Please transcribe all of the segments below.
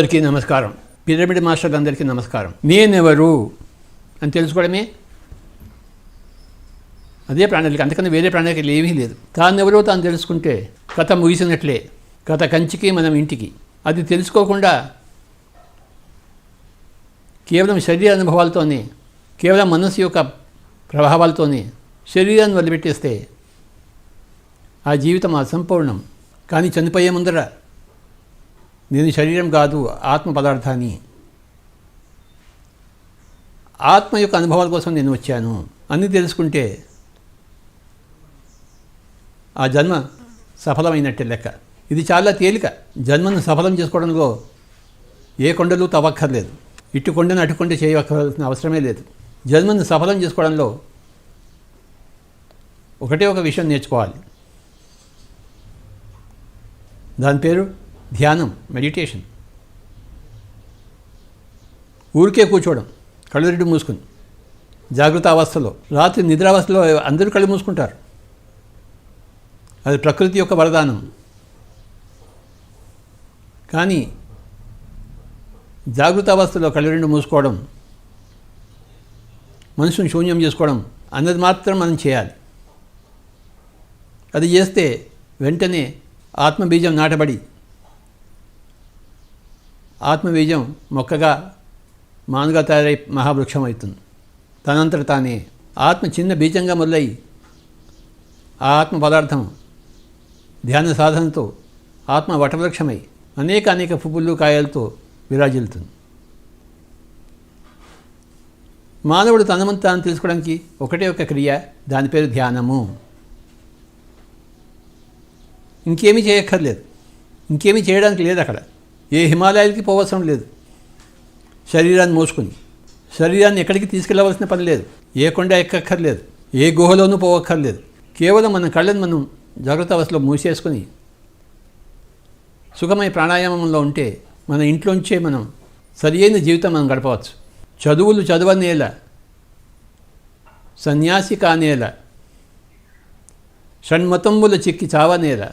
అందరికీ నమస్కారం. Pyramid master అందరికీ నమస్కారం. నేనెవరు అని తెలుసుకోవడమే? అదే ప్రణాళిక. అంతకన్నా వేరే ప్రాణాళికలు ఏమీ లేదు. తానెవరో తాను తెలుసుకుంటే కథ ముగిసినట్లే. కథ కంచికి మనం ఇంటికి. అది తెలుసుకోకుండా కేవలం శరీర అనుభవాలతోనే కేవలం మనసు యొక్క ప్రభావాలతోనే శరీరాన్ని వదిలిపెట్టేస్తే ఆ జీవితం అసంపూర్ణం. కానీ చనిపోయే ముందర నేను శరీరం కాదు ఆత్మ పదార్థాన్ని. ఆత్మ యొక్క అనుభవాల కోసం నేను వచ్చాను. అని తెలుసుకుంటే ఆ జన్మ సఫలమైనట్టే లెక్క. ఇది చాలా తేలిక. జన్మను సఫలం చేసుకోవడంలో ఏ కొండలు తవ్వక్కర్లేదు. ఇటు కొండను అటు కొండ చేయవలసిన అవసరమే లేదు. జన్మను సఫలం చేసుకోవడంలో ఒకటే ఒక విషయం నేర్చుకోవాలి. దాని పేరు ధ్యానం మెడిటేషన్ ఊరికే కూర్చోవడం కళ్ళు రెడ్డి మూసుకుని జాగ్రత్త అవస్థలో రాత్రి నిద్రావస్థలో అందరూ కళ్ళు మూసుకుంటారు. అది ప్రకృతి యొక్క వరదానం. కానీ జాగ్రత్త అవస్థలో కళ్ళు రెండు మూసుకోవడం మనసును శూన్యం చేసుకోవడం అన్నది మాత్రం మనం చేయాలి. అది చేస్తే వెంటనే ఆత్మబీజం నాటబడి ఆత్మబీజం మొక్కగా మానుగా తయారై మహావృక్షం అవుతుంది తనంతట తానే ఆత్మ చిన్న బీజంగా మొదలై ఆ ఆత్మ పదార్థం ధ్యాన సాధనతో ఆత్మ వటవృక్షమై అనేక అనేక పువ్వులు కాయలతో విరాజిల్లుతుంది. మానవుడు తనమంత తాను తెలుసుకోవడానికి ఒకటే ఒక క్రియ దాని పేరు ధ్యానము. ఇంకేమీ చేయక్కర్లేదు. ఇంకేమీ చేయడానికి లేదు అక్కడ. ఏ హిమాలయాలకి పోవసరం లేదు. శరీరాన్ని మోసుకుని. శరీరాన్ని ఎక్కడికి తీసుకెళ్ళవలసిన పని లేదు. ఏ కొండ ఎక్కక్కర్లేదు. ఏ గుహలోనూ పోవక్కర్లేదు. కేవలం మన కళ్ళను మనం జాగ్రత్త అవస్థలో మూసేసుకొని సుఖమయ ప్రాణాయామంలో ఉంటే మన ఇంట్లోంచే మనం సరియైన జీవితం మనం గడపవచ్చు. చదువులు చదవనేల సన్యాసి కానేల షణ్మతంబుల చిక్కి చావనేల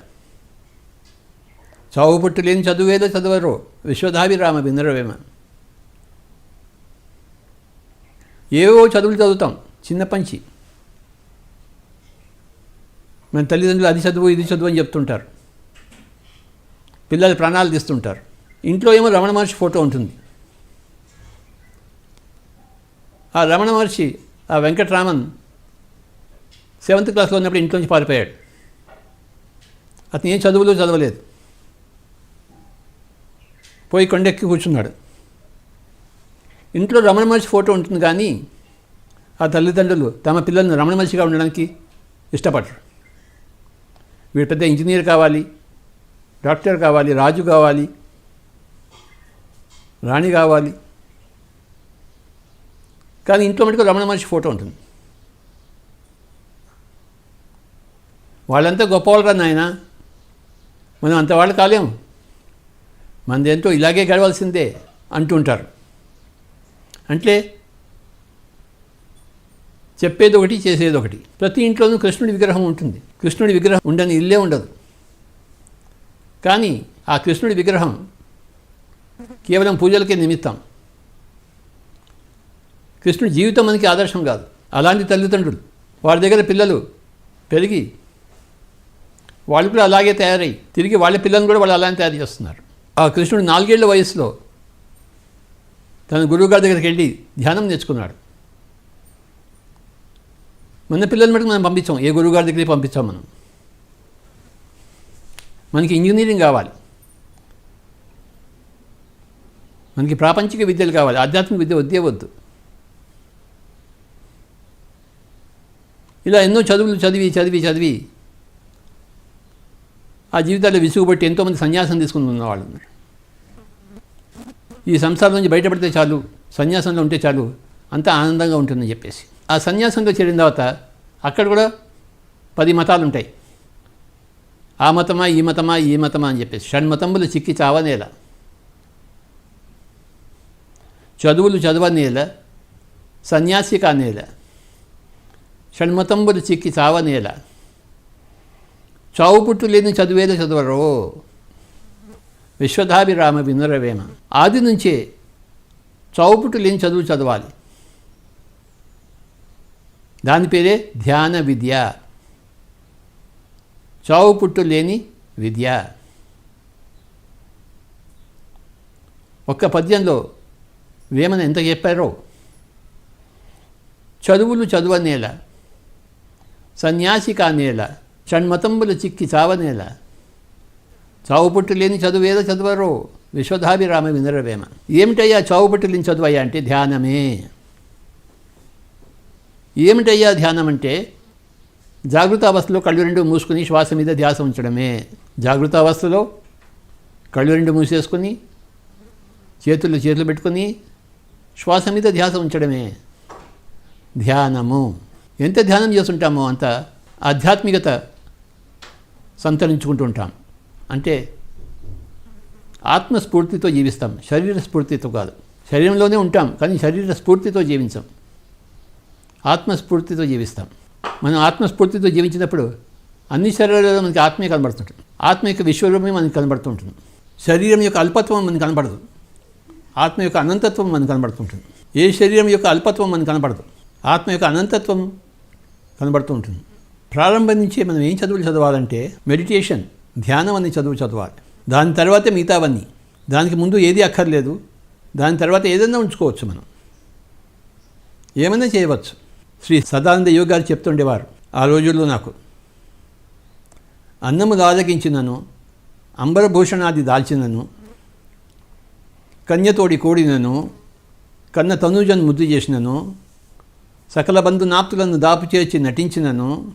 చావుపుట్టు లేని చదువేదో చదవరు. విశ్వధాభిరామ బిందరవేమ. ఏవో చదువులు చదువుతాం. చిన్న పంచి. మన తల్లిదండ్రులు అది చదువు ఇది చదువు అని చెప్తుంటారు. పిల్లలు ప్రాణాలు తీస్తుంటారు. ఇంట్లో ఏమో రమణ మహర్షి ఫోటో ఉంటుంది. ఆ రమణ మహర్షి ఆ వెంకటరామన్ సెవెంత్ క్లాస్లో ఉన్నప్పుడు ఇంట్లోంచి పారిపోయాడు. అతను ఏం చదువులో చదవలేదు. పోయి కొండెక్కి కూర్చున్నాడు. ఇంట్లో రమణ మహర్షి ఫోటో ఉంటుంది కానీ ఆ తల్లిదండ్రులు తమ పిల్లలను రమణ మహర్షిగా ఉండడానికి ఇష్టపడరు. వీడు పెద్ద ఇంజనీర్ కావాలి డాక్టర్ కావాలి రాజు కావాలి రాణి కావాలి. కానీ ఇంట్లో మటుకు రమణ మహర్షి ఫోటో ఉంటుంది. వాళ్ళంతా గొప్పవాళ్ళరా నాయన. మనం అంత వాళ్ళు కాలేము. మనదేంతో ఇలాగే గడవలసిందే అంటుంటారు. అంటే చెప్పేది ఒకటి చేసేది ఒకటి ప్రతి ఇంట్లోనూ కృష్ణుడి విగ్రహం ఉంటుంది. కృష్ణుడి విగ్రహం ఉండని ఇల్లే ఉండదు. కానీ ఆ కృష్ణుడి విగ్రహం కేవలం పూజలకే నిమిత్తం. కృష్ణుడి జీవితం మనకి ఆదర్శం కాదు. అలాంటి తల్లిదండ్రులు. వారి దగ్గర పిల్లలు పెరిగి వాళ్ళు కూడా అలాగే తయారై తిరిగి వాళ్ళ పిల్లల్ని కూడా వాళ్ళు అలానే తయారు చేస్తున్నారు. ఆ కృష్ణుడు నాలుగేళ్ళ వయసులో తన గురువుగారి దగ్గరికి వెళ్ళి ధ్యానం నేర్చుకున్నాడు. మన పిల్లల మటుకు మనం పంపించాం. ఏ గురువుగారి దగ్గరికి పంపించాం మనం. మనకి ఇంజనీరింగ్ కావాలి. మనకి ప్రాపంచిక విద్యలు కావాలి. ఆధ్యాత్మిక విద్య వద్దే వద్దు. ఇలా ఎన్నో చదువులు చదివి చదివి చదివి ఆ జీవితాల్లో విసుగుబట్టి ఎంతోమంది సన్యాసం తీసుకుని ఉన్నవాళ్ళు ఉన్నారు. ఈ సంసారం నుంచి బయటపడితే చాలు సన్యాసంలో ఉంటే చాలు అంతా ఆనందంగా ఉంటుందని చెప్పేసి. ఆ సన్యాసంలో చేరిన తర్వాత అక్కడ కూడా పది మతాలు ఉంటాయి. ఆ మతమా ఈ మతమా ఈ మతమా అని చెప్పేసి. షణ్మతములు చిక్కి చావనేల చదువులు చదవనేల సన్యాసి కానేల షణ్మతంబులు చిక్కి చావనేల చావు పుట్టు లేని చదువేదో చదవరు. విశ్వధాభిరామ వినురవేమ. ఆది నుంచే పుట్టు లేని చదువు చదవాలి. దాని పేరే ధ్యాన విద్య. చావు పుట్టు లేని విద్య. ఒక్క పద్యంలో వేమన ఎంత చెప్పారో? చదువులు చదువనేల సన్యాసి కానేలా షణ్మతంబులు చిక్కి చావనేల. చావుపుట్టు లేని చదువు ఏదో చదువరో విశ్వధాభిరామ వినరవేమ. ఏమిటయ్యా చావుపుట్టు లేని చదువయ్యా అంటే ధ్యానమే. ఏమిటయ్యా ధ్యానం అంటే? జాగృత అవస్థలో కళ్ళు రెండు మూసుకుని శ్వాస మీద ధ్యాస ఉంచడమే. జాగృత అవస్థలో కళ్ళు రెండు మూసేసుకుని చేతులు చేతులు పెట్టుకుని శ్వాస మీద ధ్యాస ఉంచడమే. ధ్యానము. ఎంత ధ్యానం చేస్తుంటామో అంత ఆధ్యాత్మికత సంతరించుకుంటూ ఉంటాం. అంటే ఆత్మస్ఫూర్తితో జీవిస్తాం. శరీర స్ఫూర్తితో కాదు. శరీరంలోనే ఉంటాం కానీ శరీర స్ఫూర్తితో జీవించాం. ఆత్మస్ఫూర్తితో జీవిస్తాం. మనం ఆత్మస్ఫూర్తితో జీవించినప్పుడు అన్ని శరీరాలలో మనకి ఆత్మే కనబడుతుంటుంది. ఆత్మ యొక్క విశ్వరూపమే మనకి కనబడుతూ ఉంటుంది శరీరం యొక్క అల్పత్వం మనకు కనబడదు. ఆత్మ యొక్క అనంతత్వం మనకు కనబడుతుంటుంది. ఏ శరీరం యొక్క అల్పత్వం మనకు కనబడదు. ఆత్మ యొక్క అనంతత్వం కనబడుతూ ఉంటుంది. ప్రారంభం నుంచే మనం ఏం చదువులు చదవాలంటే మెడిటేషన్ ధ్యానం అనే చదువు చదవాలి. దాని తర్వాతే మిగతావన్నీ. దానికి ముందు ఏది అక్కర్లేదు. దాని తర్వాత ఏదైనా ఉంచుకోవచ్చు మనం. ఏమైనా చేయవచ్చు. శ్రీ సదానంద యోగి గారు చెప్తుండేవారు ఆ రోజుల్లో నాకు అన్నము దాదగించినను అంబరభూషణాది దాల్చినను కన్యతోడి కూడినను కన్న తనూజను ముద్దు చేసినను సకల బంధు నాప్తులను దాపు చేర్చి నటించినను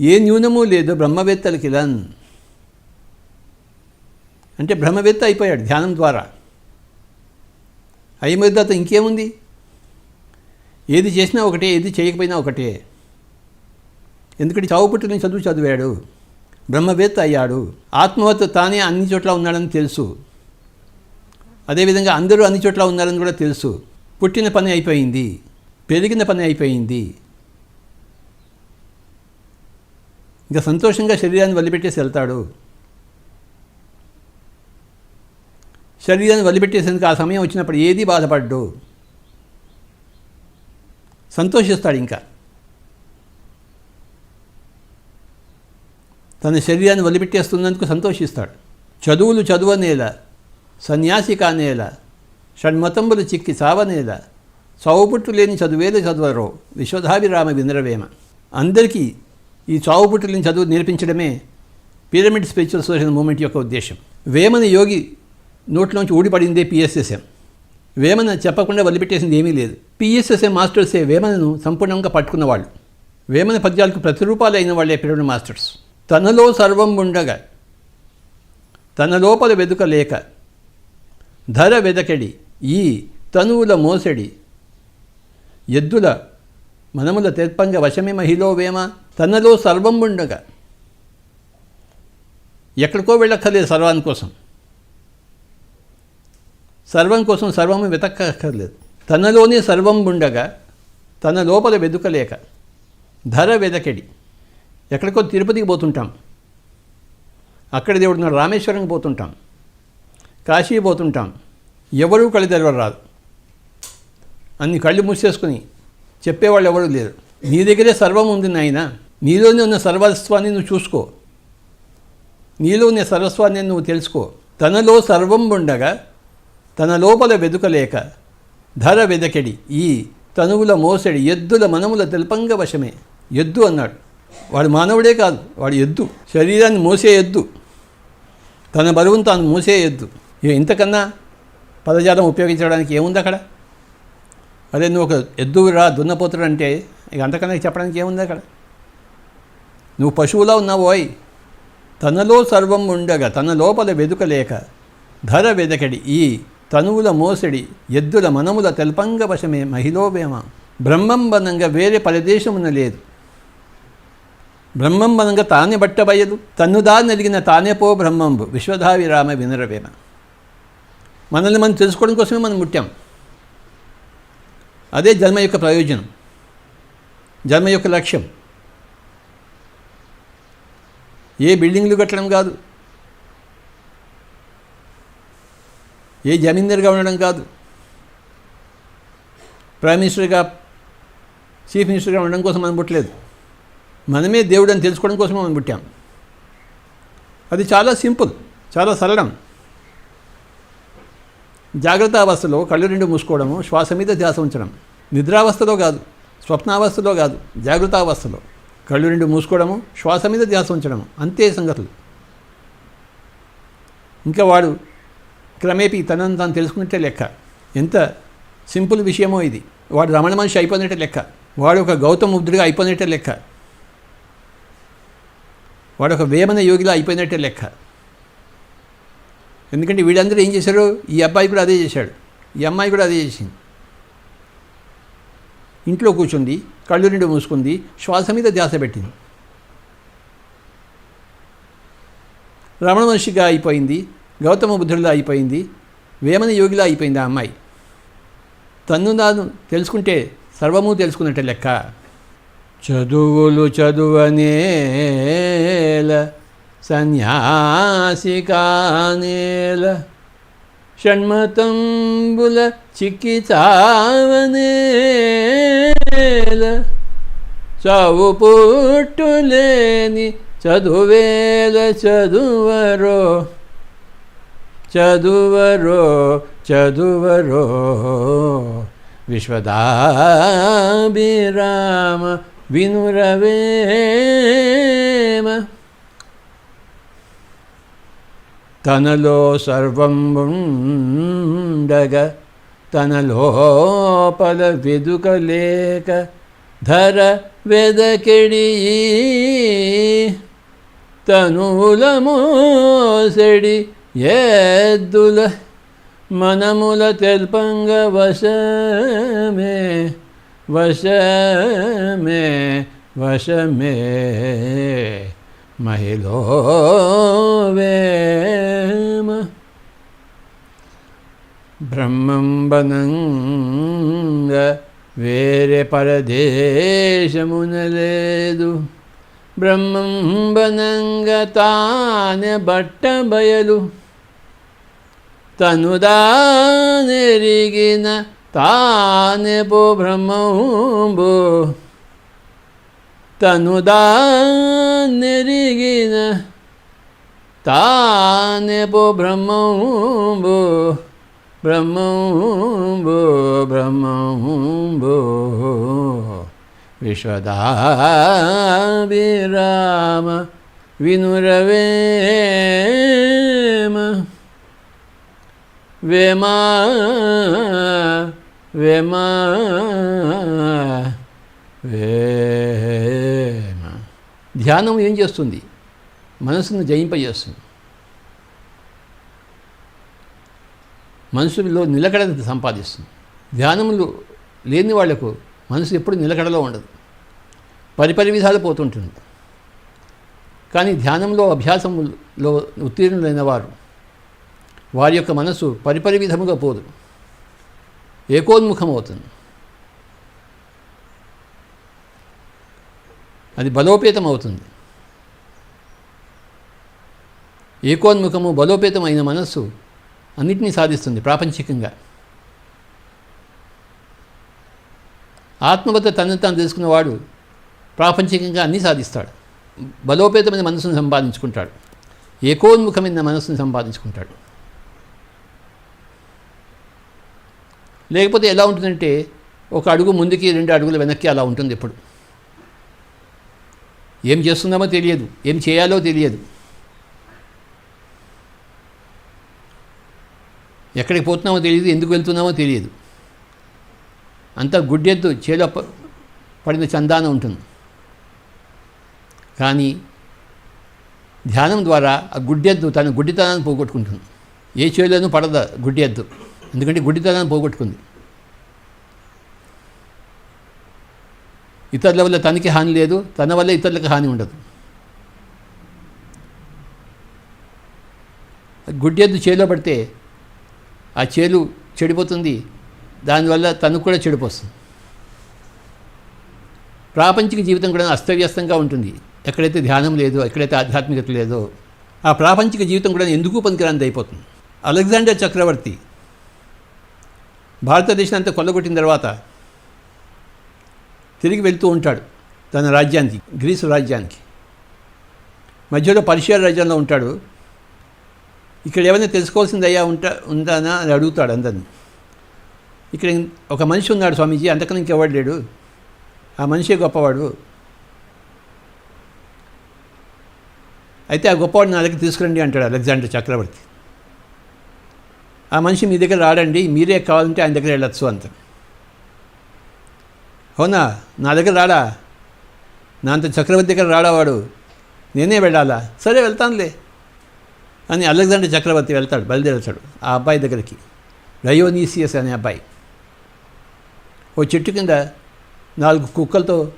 ఏ న్యూనము లేదు బ్రహ్మవేత్తలకి లన్ అంటే బ్రహ్మవేత్త అయిపోయాడు ధ్యానం ద్వారా. అయ్యమేద్దత ఇంకేముంది? ఏది చేసినా ఒకటే ఏది చేయకపోయినా ఒకటే. ఎందుకంటే చావుపుట్టుని చదువు చదివాడు బ్రహ్మవేత్త అయ్యాడు. ఆత్మవత్త తానే అన్ని చోట్ల ఉన్నాడని తెలుసు. అదేవిధంగా అందరూ అన్ని చోట్ల ఉన్నారని కూడా తెలుసు. పుట్టిన పని అయిపోయింది పెరిగిన పని అయిపోయింది. ఇంకా సంతోషంగా శరీరాన్ని వదిలిపెట్టేసి వెళ్తాడు. శరీరాన్ని వదిలిపెట్టేసేందుకు ఆ సమయం వచ్చినప్పుడు ఏది బాధపడ్డు? సంతోషిస్తాడు ఇంకా. తన శరీరాన్ని వదిలిపెట్టేస్తున్నందుకు సంతోషిస్తాడు. చదువులు చదువనేల సన్యాసి కానేలా షణ్మతంబులు చిక్కి చావనేలా చౌపుట్టు లేని చదువేలు చదువరో విశ్వధాభిరామ వినరవేమ. అందరికీ ఈ చావుపుట్టుల్ని చదువు నేర్పించడమే పిరమిడ్ స్పిరిచువల్ సోషల్ మూమెంట్ యొక్క ఉద్దేశం. వేమన యోగి నోట్లోంచి ఊడిపడిందే పిఎస్ఎస్ఎం వేమన చెప్పకుండా వదిలిపెట్టేసింది ఏమీ లేదు. పిఎస్ఎస్ఎం మాస్టర్సే వేమనను సంపూర్ణంగా పట్టుకున్నవాళ్ళు. వేమన పద్యాలకు ప్రతిరూపాలు అయిన వాళ్ళే పిరమిడ్ మాస్టర్స్ తనలో సర్వం ఉండగా తన లోపల వెదుక లేక ధర వెదకడి ఈ తనువుల మోసడి ఎద్దుల మనముల తెర్పంగ వశమే మహిలో వేమ తనలో సర్వం ఉండగా. ఎక్కడికో వెళ్ళక్కర్లేదు సర్వాని కోసం. సర్వం కోసం సర్వము వెతక్కర్లేదు తనలోనే సర్వం ఉండగా తన లోపల వెదుకలేక. ధర వెదకెడి. ఎక్కడికో తిరుపతికి పోతుంటాం. అక్కడ దేవుడు రామేశ్వరంకి పోతుంటాం. కాశీ పోతుంటాం. ఎవరూ కళ్ళు తెరవరు రాదు అన్ని కళ్ళు మూసేసుకుని చెప్పేవాళ్ళు ఎవరు లేరు. నీ దగ్గరే సర్వం ఉంది నాయన. నీలోనే ఉన్న సర్వస్వాన్ని నువ్వు చూసుకో. నీలో ఉన్న సర్వస్వాన్ని నువ్వు తెలుసుకో. తనలో సర్వం ఉండగా తన లోపల వెదుకలేక ధర వెదకెడి. ఈ తనువుల మోసడి ఎద్దుల మనముల తెల్పంగ వశమే. ఎద్దు అన్నాడు. వాడు మానవుడే కాదు వాడు ఎద్దు. శరీరాన్ని మోసే ఎద్దు. తన బరువును తాను మోసే ఎద్దు. ఇంతకన్నా పదజాలం ఉపయోగించడానికి ఏముంది అక్కడ? అదే నువ్వు ఒక ఎద్దు రా దున్నపోతుడు అంటే ఇక అంతకన్నా చెప్పడానికి ఏముంది అక్కడ? నువ్వు పశువులా ఉన్నావోయ్ తనలో సర్వం ఉండగా తన లోపల వెదుకలేక ధర వెదకడి ఈ తనువుల మోసడి ఎద్దుల మనముల తెల్పంగ వశమే మహిళోవేమ బ్రహ్మం బనంగా వేరే పరదేశమున లేదు. బ్రహ్మంబనంగా తానే బట్టబయలు తన్నుదా నలిగిన తానే పో బ్రహ్మంబు. విశ్వధావిరామ వినరవేమ. మనల్ని మనం తెలుసుకోవడం కోసమే మనం ముట్టాం అదే జన్మ యొక్క ప్రయోజనం. జన్మ యొక్క లక్ష్యం. ఏ బిల్డింగ్లు కట్టడం కాదు. ఏ జమీందారుగా ఉండడం కాదు. ప్రైమ్ మినిస్టర్గా చీఫ్ మినిస్టర్గా ఉండడం కోసం మనం పుట్టలేదు. మనమే దేవుడు అని తెలుసుకోవడం కోసం మనం పుట్టాం. అది చాలా సింపుల్ చాలా సరళం. జాగ్రత్త అవస్థలో కళ్ళు రెండు మూసుకోవడము శ్వాస మీద ధ్యాస ఉంచడం. నిద్రావస్థలో కాదు స్వప్నావస్థలో కాదు జాగ్రత్త అవస్థలో కళ్ళు రెండు మూసుకోవడము శ్వాస మీద ధ్యాస ఉంచడము అంతే సంగతులు. ఇంకా వాడు క్రమేపీ తనను తాను తెలుసుకున్నట్టే లెక్క. ఎంత సింపుల్ విషయమో ఇది. వాడు రమణ మనిషి అయిపోయినట్టే లెక్క. వాడు ఒక గౌతమ బుద్ధుడిగా అయిపోయినట్టే లెక్క. వాడు ఒక వేమన యోగిలా అయిపోయినట్టే లెక్క. ఎందుకంటే వీళ్ళందరూ ఏం చేశారు? ఈ అబ్బాయి కూడా అదే చేశాడు. ఈ అమ్మాయి కూడా అదే చేసింది. ఇంట్లో కూర్చుంది కళ్ళు రెండు మూసుకుంది శ్వాస మీద ధ్యాస పెట్టింది. రమణ మహర్షిగా అయిపోయింది గౌతమ బుద్ధుడిలా అయిపోయింది వేమన యోగిలా అయిపోయింది ఆ అమ్మాయి. తన్ను తాను తెలుసుకుంటే సర్వము తెలుసుకున్నట్టే లెక్క. చదువులు చదువనేల సన్యాసికానేల షణ్మతంబుల చిక్కి చావనేల చావు పుట్టులేని చదువేల చదువరో చదువరో చదువరో విశ్వదాభిరామ వినురవేమ తనలో సర్వం ఉండగ తన లోపల వెదుకలేక ధర వెదకెడి తనులము సెడి ఎద్దుల మనముల తెల్పంగ వశమే వశమే వశమే. మహిళో వేమ బ్రహ్మంబనంగ వేరే పరదేశమున లేదు బ్రహ్మంబనంగ తానే బట్ట బయలు. తనుదానెరిగిన తానె పో బ్రహ్మంబు. తనుదానెరిగిన తానే పో బ్రహ్మంబు బ్రహ్మంబు బ్రహ్మంబు విశ్వదాభిరామ వినురవేమ వేమా వేమా వేమ ధ్యానం ఏం చేస్తుంది? మనసును జయింపజేస్తుంది. మనసులో నిలకడని సంపాదిస్తుంది. ధ్యానములు లేని వాళ్ళకు మనసు ఎప్పుడు నిలకడలో ఉండదు. పరిపరి విధాలు పోతుంటుంది. కానీ ధ్యానంలో అభ్యాసంలో ఉత్తీర్ణులైన వారు వారి యొక్క మనసు పరిపరి విధముగా పోదు. ఏకోన్ముఖం అవుతుంది అది బలోపేతం అవుతుంది ఏకోన్ముఖము బలోపేతమైన మనస్సు అన్నిటినీ సాధిస్తుంది ప్రాపంచికంగా. ఆత్మవత తనను తాను తెలుసుకున్నవాడు ప్రాపంచికంగా అన్నీ సాధిస్తాడు. బలోపేతమైన మనసును సంపాదించుకుంటాడు. ఏకోన్ముఖమైన మనసును సంపాదించుకుంటాడు. లేకపోతే ఎలా ఉంటుందంటే ఒక అడుగు ముందుకి రెండు అడుగులు వెనక్కి అలా ఉంటుంది ఎప్పుడు. ఏం చేస్తున్నామో తెలియదు. ఏం చేయాలో తెలియదు. ఎక్కడికి పోతున్నామో తెలియదు ఎందుకు వెళ్తున్నామో తెలియదు. అంతా గుడ్డెద్దు చేలో ప- పడిన చందాన ఉంటుంది. కానీ ధ్యానం ద్వారా ఆ గుడ్డెద్దు తన గుడ్డితనాన్ని పోగొట్టుకుంటుంది. ఏ చేలోనూ పడదు గుడ్డెద్దు ఎందుకంటే గుడ్డితనాన్ని పోగొట్టుకుంది. ఇతరుల వల్ల తనకి హాని లేదు తన వల్ల ఇతరులకు హాని ఉండదు. గుడ్డెద్దు చేలో పడితే ఆ చేలు చెడిపోతుంది దానివల్ల తనకు కూడా చెడిపోస్తుంది. ప్రాపంచిక జీవితం కూడా అస్తవ్యస్తంగా ఉంటుంది. ఎక్కడైతే ధ్యానం లేదో ఎక్కడైతే ఆధ్యాత్మికత లేదో ఆ ప్రాపంచిక జీవితం కూడా ఎందుకు పనికిరానిది అయిపోతుంది. అలెగ్జాండర్ చక్రవర్తి భారతదేశం అంతా కొల్లగొట్టిన తర్వాత తిరిగి వెళ్తూ ఉంటాడు తన రాజ్యానికి గ్రీసు రాజ్యానికి. మధ్యలో పర్షియా రాజ్యంలో ఉంటాడు. ఇక్కడ ఏమైనా తెలుసుకోవాల్సింది అయ్యా ఉంటా ఉందానా అని అడుగుతాడు అందరిని. ఇక్కడ ఒక మనిషి ఉన్నాడు స్వామీజీ అంతకన్నా ఇంకెవడు లేడు. ఆ మనిషే గొప్పవాడు. అయితే ఆ గొప్పవాడు నా దగ్గర తీసుకురండి అంటాడు అలెగ్జాండర్ చక్రవర్తి. ఆ మనిషి మీ దగ్గర రాడండి మీరే కావాలంటే ఆయన దగ్గర వెళ్ళొచ్చు అంత అవునా? నా దగ్గర రాడా? నా అంత చక్రవర్తి దగ్గర రాడావాడు నేనే వెళ్ళాలా? సరే వెళ్తానులే. అని అలెగ్జాండర్ చక్రవర్తి వెళ్తాడు బయలుదేరుతాడు ఆ అబ్బాయి దగ్గరికి. డయోనీసియస్ అనే అబ్బాయి. ఓ చెట్టు కింద నాలుగు కుక్కలతో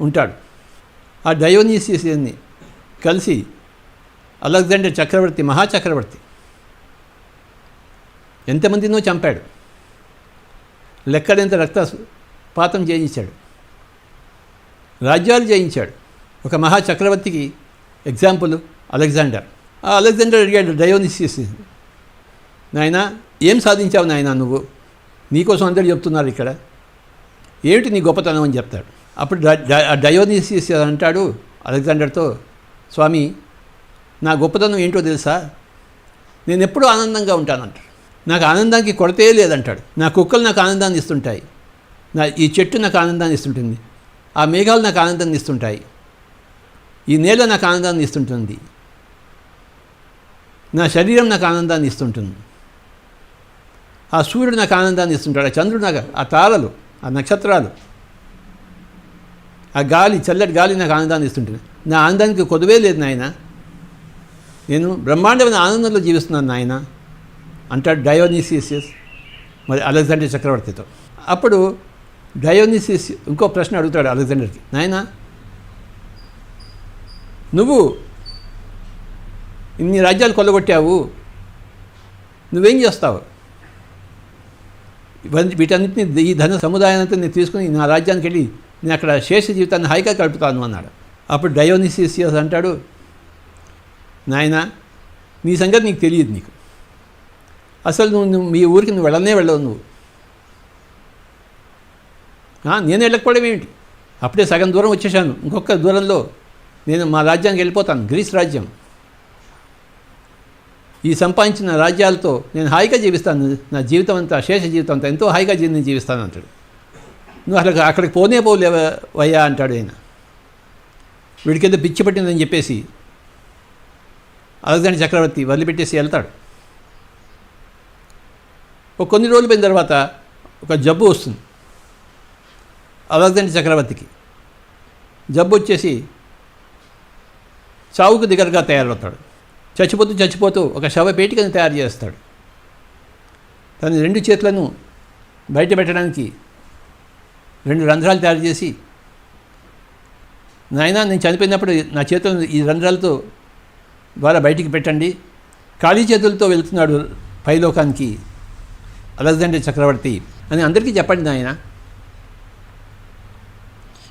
ఉంటాడు. ఆ డయోనీసియస్ని కలిసి అలెగ్జాండర్ చక్రవర్తి మహాచక్రవర్తి. ఎంతమందినో చంపాడు. లెక్కడంత పాతం చేయించాడు రాజ్యాలు జయించాడు. ఒక మహా చక్రవర్తికి ఎగ్జాంపుల్ అలెగ్జాండర్. ఆ అలెగ్జాండర్ అడిగాడు డయోనిసియస్ నాయన ఏం సాధించావు నాయన నువ్వు? నీకోసం అందరు చెప్తున్నారు ఇక్కడ. ఏమిటి నీ గొప్పతనం అని చెప్తాడు. అప్పుడు డయోనిసియస్ అంటాడు అలెగ్జాండర్తో స్వామి నా గొప్పతనం ఏంటో తెలుసా? నేను ఎప్పుడూ ఆనందంగా ఉంటానంటాడు నాకు ఆనందానికి కొరతే లేదంటాడు. నా కుక్కలు నాకు ఆనందాన్ని ఇస్తుంటాయి. నా ఈ చెట్టు నాకు ఆనందాన్ని ఇస్తుంటుంది. ఆ మేఘాలు నాకు ఆనందాన్ని ఇస్తుంటాయి. ఈ నేల నాకు ఆనందాన్ని ఇస్తుంటుంది. నా శరీరం నాకు ఆనందాన్ని ఇస్తుంటుంది. ఆ సూర్యుడు నాకు ఆనందాన్ని ఇస్తుంటాడు. ఆ చంద్రుడు నాకు ఆ తారలు ఆ నక్షత్రాలు ఆ గాలి చల్లటి గాలి నాకు ఆనందాన్ని ఇస్తుంటుంది. నా ఆనందానికి కొదువే లేదు నాయన. నేను బ్రహ్మాండమైన ఆనందంలో జీవిస్తున్నాను నాయన అంటాడు డయోనీసియస్ మరి అలెగ్జాండర్ చక్రవర్తితో. అప్పుడు డయోనిసిస్ ఇంకో ప్రశ్న అడుగుతాడు అలెగ్జాండర్కి. నాయన? నువ్వు ఇన్ని రాజ్యాలు కొల్లగొట్టావు నువ్వేం చేస్తావు? ఇవన్నీ వీటన్నిటిని ఈ ధన సముదాయాన్ని నేను తీసుకుని నా రాజ్యానికి వెళ్ళి నేను అక్కడ శేష జీవితాన్ని హాయిగా గడుపుతాను అన్నాడు. అప్పుడు డయోనిసిసియస్ అంటాడు నాయన నీ సంగతి నీకు తెలియదు నీకు. అసలు నువ్వు నువ్వు మీ ఊరికి నువ్వు వెళ్ళనే వెళ్ళవు నువ్వు. నేను వెళ్ళకపోవడం ఏమిటి? అప్పుడే సగం దూరం వచ్చేసాను. ఇంకొక దూరంలో నేను మా రాజ్యానికి వెళ్ళిపోతాను. గ్రీస్ రాజ్యం. ఈ సంపాదించిన రాజ్యాలతో నేను హాయిగా జీవిస్తాను. నా జీవితం అంతా శేష జీవితం అంతా ఎంతో హాయిగా జీవితం జీవిస్తాను అంటాడు. నువ్వు అసలు అక్కడికి పోనే పోలేవయ్యా అంటాడు ఆయన. వీడికేదో పిచ్చి పట్టిందని చెప్పేసి అలెగ్జాండర్ చక్రవర్తి వదిలిపెట్టేసి వెళ్తాడు. ఒక కొన్ని రోజులు పోయిన తర్వాత ఒక జబ్బు వస్తుంది. అలెగ్జాండర్ చక్రవర్తికి. జబ్బు వచ్చేసి చావుకు దగ్గరగా తయారవుతాడు. చచ్చిపోతూ చచ్చిపోతూ ఒక శవపేటికను తయారు చేస్తాడు. తన రెండు చేతులను బయట పెట్టడానికి రెండు రంధ్రాలు తయారు చేసి నాయన నేను చనిపోయినప్పుడు నా చేతులను ఈ రంధ్రాలతో ద్వారా బయటికి పెట్టండి. ఖాళీ చేతులతో వెళ్తున్నాడు పైలోకానికి అలెగ్జాండర్ చక్రవర్తి అని అందరికీ చెప్పండి నాయన.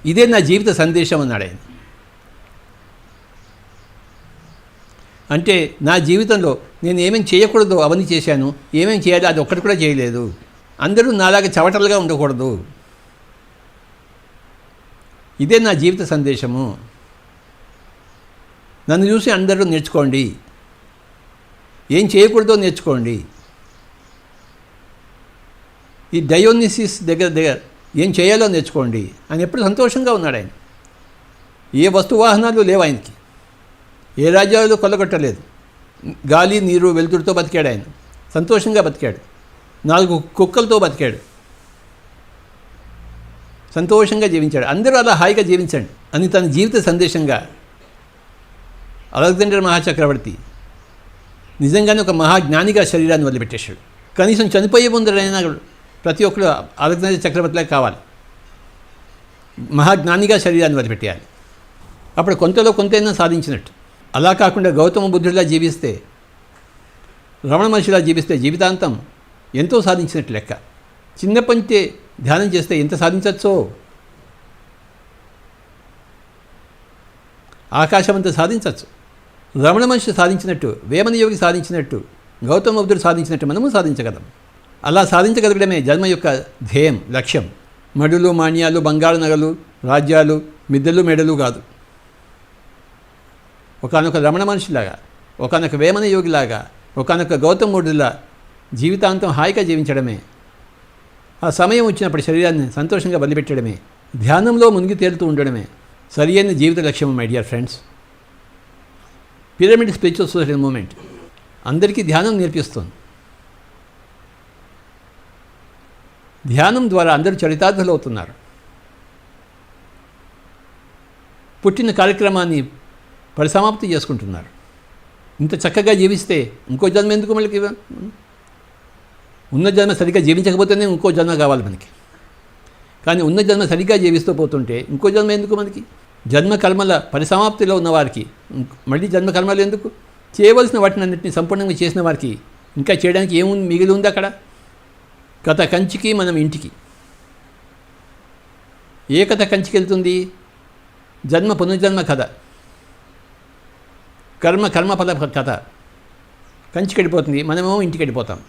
ఇదే నా జీవిత సందేశం అన్నాడు ఆయన అంటే నా జీవితంలో నేను ఏమేమి చేయకూడదు అవన్నీ చేశాను ఏమేమి చేయాలి అది ఒక్కటి కూడా చేయలేదు. అందరూ నాలాగా చవటలుగా ఉండకూడదు. ఇదే నా జీవిత సందేశము. నన్ను చూసి అందరూ నేర్చుకోండి. ఏం చేయకూడదో నేర్చుకోండి. ఈ డయోనిసిస్ దగ్గర దగ్గర ఏం చేయాలో నేర్చుకోండి ఆయన ఎప్పుడు సంతోషంగా ఉన్నాడు ఆయన. ఏ వస్తు వాహనాలు లేవు ఆయనకి. ఏ రాజ్యాలు కొల్లగొట్టలేదు. గాలి నీరు వెలుతురుతో బతికాడు ఆయన. సంతోషంగా బతికాడు. నాలుగు కుక్కలతో బతికాడు. సంతోషంగా జీవించాడు. అందరూ అలా హాయిగా జీవించండి అని తన జీవిత సందేశంగా అలెగ్జాండర్ మహాచక్రవర్తి నిజంగానే ఒక మహాజ్ఞానిగా శరీరాన్ని వదిలిపెట్టేశాడు. కనీసం చనిపోయే ముందరైనా ప్రతి ఒక్కరు అలెగ్జాండర్ చక్రవర్తిలా కావాలి. మహాజ్ఞానిగా శరీరాన్ని వదిలిపెట్టేయాలి. అప్పుడు కొంతలో కొంతైనా సాధించినట్టు. అలా కాకుండా గౌతమ బుద్ధుడిలా జీవిస్తే రమణ మహర్షిలా జీవిస్తే జీవితాంతం ఎంతో సాధించినట్టు లెక్క. చిన్నప్పటి ధ్యానం చేస్తే ఎంత సాధించవచ్చో ఆకాశం అంత సాధించవచ్చు రమణ మహర్షి సాధించినట్టు వేమన యోగి సాధించినట్టు గౌతమ బుద్ధుడు సాధించినట్టు మనము సాధించగలం. అలా సాధించగలగడమే జన్మ యొక్క ధ్యేయం లక్ష్యం. మడులు మాన్యాలు బంగారు నగలు రాజ్యాలు మిద్దెలు మెడలు కాదు. ఒకనొక రమణ మనిషిలాగా ఒకనొక వేమన యోగిలాగా ఒకనొక గౌతముడిలా జీవితాంతం హాయిగా జీవించడమే. ఆ సమయం వచ్చినప్పుడు శరీరాన్ని సంతోషంగా బలిపెట్టడమే ధ్యానంలో మునిగి తేలుతూ ఉండడమే. సరి అయిన జీవిత లక్ష్యం my dear friends pyramid spiritual social movement అందరికీ ధ్యానం నేర్పిస్తుంది. ధ్యానం ద్వారా అందరూ చరితార్థులు అవుతున్నారు పుట్టిన కార్యక్రమాన్ని పరిసమాప్తి చేసుకుంటున్నారు. ఇంత చక్కగా జీవిస్తే ఇంకో జన్మ ఎందుకు మనకి ఉన్న జన్మ సరిగ్గా జీవించకపోతేనే ఇంకో జన్మ కావాలి మనకి. కానీ ఉన్న జన్మ సరిగ్గా జీవిస్తూ పోతుంటే ఇంకో జన్మ ఎందుకు మనకి? జన్మ కర్మల పరిసమాప్తిలో ఉన్న వారికి మళ్ళీ జన్మ కర్మలు ఎందుకు? చేయవలసిన వాటిని అన్నింటినీ సంపూర్ణంగా చేసిన వారికి ఇంకా చేయడానికి ఏముంది? మిగిలి ఉంది అక్కడ? కథ కంచికి మనం ఇంటికి. ఏ కథ కంచికి వెళ్తుంది జన్మ పునర్జన్మ కథ. కర్మ కర్మఫల కథ. కంచికి వెళ్ళిపోతుంది మనమేమో ఇంటికి వెళ్ళిపోతాం.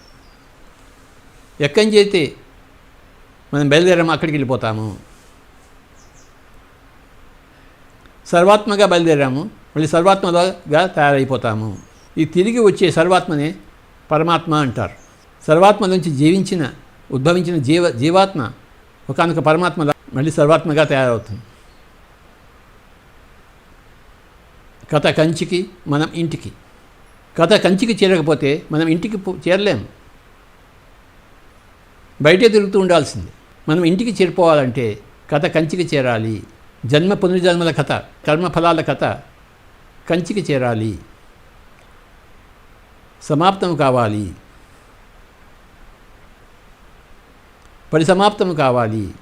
ఎక్కడి నుంచి అయితే మనం బయలుదేరాము అక్కడికి వెళ్ళిపోతాము. సర్వాత్మగా బయలుదేరాము మళ్ళీ సర్వాత్మగా తయారైపోతాము. ఈ తిరిగి వచ్చే సర్వాత్మనే పరమాత్మ అంటారు. సర్వాత్మ నుంచి జీవించిన ఉద్భవించిన జీవ జీవాత్మ ఒకనొక పరమాత్మ మళ్ళీ సర్వాత్మగా తయారవుతుంది. కథ కంచికి మనం ఇంటికి. కథ కంచికి చేరకపోతే మనం ఇంటికి చేరలేము చేరలేం. బయటే తిరుగుతూ ఉండాల్సింది. మనం ఇంటికి చేరిపోవాలంటే కథ కంచికి చేరాలి. జన్మ పునర్జన్మల కథ కర్మఫలాల కథ కంచికి చేరాలి. సమాప్తం కావాలి. పరిసమాప్తం కావాలి.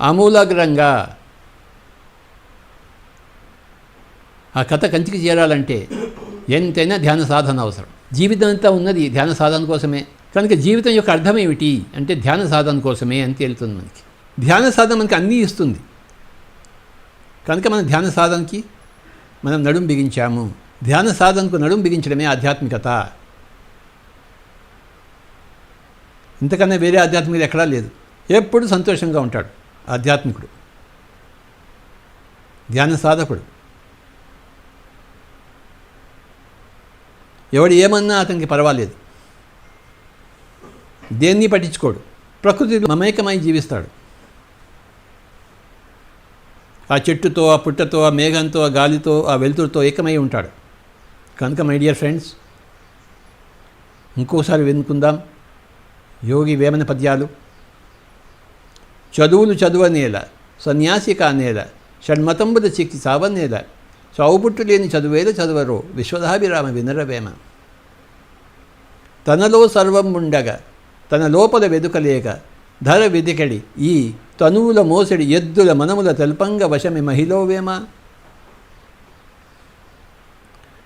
ఆమూలాగ్రంగా ఆ కథ కంచికి చేరాలంటే ఎంతైనా ధ్యాన సాధన అవసరం. జీవితం అంతా ఉన్నది ధ్యాన సాధన కోసమే. కనుక జీవితం యొక్క అర్థం ఏమిటి? అంటే ధ్యాన సాధన కోసమే అని తేలుతుంది మనకి. ధ్యాన సాధన మనకి అన్నీ ఇస్తుంది. కనుక మన ధ్యాన సాధనకి మనం నడుం బిగించాము. ధ్యాన సాధనకు నడుం బిగించడమే ఆధ్యాత్మికత. ఇంతకన్నా వేరే ఆధ్యాత్మికత ఎక్కడా లేదు. ఎప్పుడు సంతోషంగా ఉంటాడు. ఆధ్యాత్మికుడు. ధ్యాన సాధకుడు. ఎవడు ఏమన్నా అతనికి పర్వాలేదు. దేన్ని పట్టించుకోడు. ప్రకృతి మమేకమై జీవిస్తాడు. ఆ చెట్టుతో ఆ పుట్టతో ఆ మేఘంతో ఆ గాలితో ఆ వెలుతురుతో ఏకమై ఉంటాడు. కనుక మై డియర్ ఫ్రెండ్స్ ఇంకోసారి వెనుకుందాం. యోగి వేమన పద్యాలు. చదువులు చదువనేల సన్యాసి కానేల షణ్మతంబుద చిక్కి సావనేల చావుపుట్టు లేని చదువేల చదువరో విశ్వధాభిరామ వినరవేమ తనలో సర్వం ఉండగా తన లోపల వెదుకలేక ధర వెదికడి ఈ తనువుల మోసడి ఎద్దుల మనముల తెల్పంగ వశమి మహిళోవేమ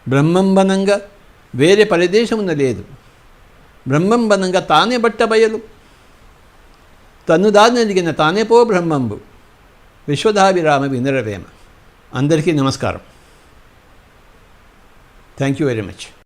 బ్రహ్మంబనంగా వేరే పరిదేశమున లేదు. బ్రహ్మంబనంగా తానే బట్టబయలు తను దాన్ని తానే పో బ్రహ్మంబు. విశ్వధాభిరామ వినరవేమ. అందరికీ నమస్కారం. Thank you very much